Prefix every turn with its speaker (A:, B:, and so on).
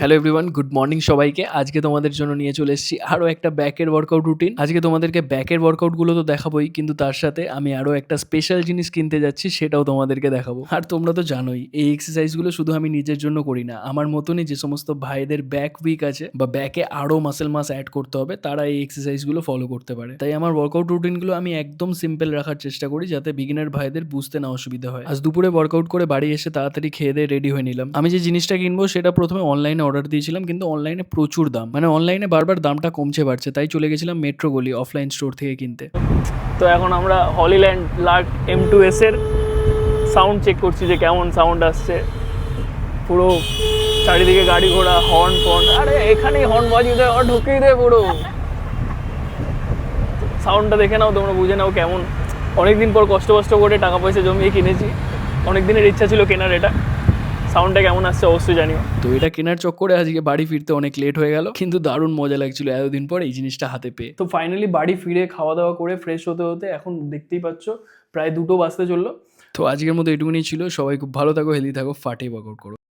A: Hello everyone good morning সবাইকে। আজকে তোমাদের জন্য নিয়ে চলে এসেছি আরও একটা ব্যাকের ওয়ার্কআউট রুটিন আজকে তোমাদেরকে ব্যাকের ওয়ার্কআউটগুলো তো দেখাবোই, কিন্তু তার সাথে আমি আরও একটা স্পেশাল জিনিস কিনতে যাচ্ছি, সেটাও তোমাদেরকে দেখাবো। আর তোমরা তো জানোই, এই এক্সারসাইজগুলো শুধু আমি নিজের জন্য করি না, আমার মতনই যে সমস্ত ভাইদের ব্যাক উইক আছে বা ব্যাকে আরও মাসেল মাস অ্যাড করতে হবে, তারা এই এক্সারসাইজগুলো ফলো করতে পারে। তাই আমার ওয়ার্কআউট রুটিনগুলো আমি একদম সিম্পল রাখার চেষ্টা করি, যাতে বিগিনার ভাইদের বুঝতে না অসুবিধা হয়। আজ দুপুরে ওয়ার্কআউট করে বাড়ি এসে তাড়াতাড়ি খেয়ে দিয়ে রেডি হয়ে নিলাম। আমি যে জিনিসটা কিনবো, সেটা প্রথমে অনলাইনে অর্ডার দিয়েছিলাম, কিন্তু অনলাইনে প্রচুর দাম। মানে অনলাইনে বারবার দামটা কমছে, বাড়ছে। তাই চলে গেছিলাম মেট্রো গলি অফলাইন স্টোর থেকে কিনতে।
B: তো এখন আমরা Hollyland lark M two S এর সাউন্ড চেক করছি যে কেমন সাউন্ড আসছে। পুরো চারিদিকে গাড়ি ঘোড়া হর্ন ফর্ন আরে, এখানেই হর্ন বাজিয়ে দেয় আর ঢুকিয়ে দেয় পুরো। সাউন্ডটা দেখে নাও, তোমরা বুঝে নাও কেমন। অনেক দিন পর কষ্ট কষ্ট করে টাকা পয়সা জমিয়ে কিনেছি। অনেক দিনের ইচ্ছা ছিল কেনার এটা। সাউন্ডটা কেমন আসছে অবশ্যই জানিও।
A: তো এটা কেনার চক্করে আজকে বাড়ি ফিরতে অনেক লেট হয়ে গেল কিন্তু দারুণ মজা লাগছিল এতদিন পর এই জিনিসটা হাতে পেয়ে।
B: তো ফাইনালি বাড়ি ফিরে খাওয়া দাওয়া করে ফ্রেশ হতে হতে এখন দেখতেই পাচ্ছ প্রায় দুটো বাজতে চলল।
A: তো আজকের মতো এটুকুনি ছিল সবাই খুব ভালো থাকো হেলদি থাকো ফাটে ওয়ার্কআউট করো।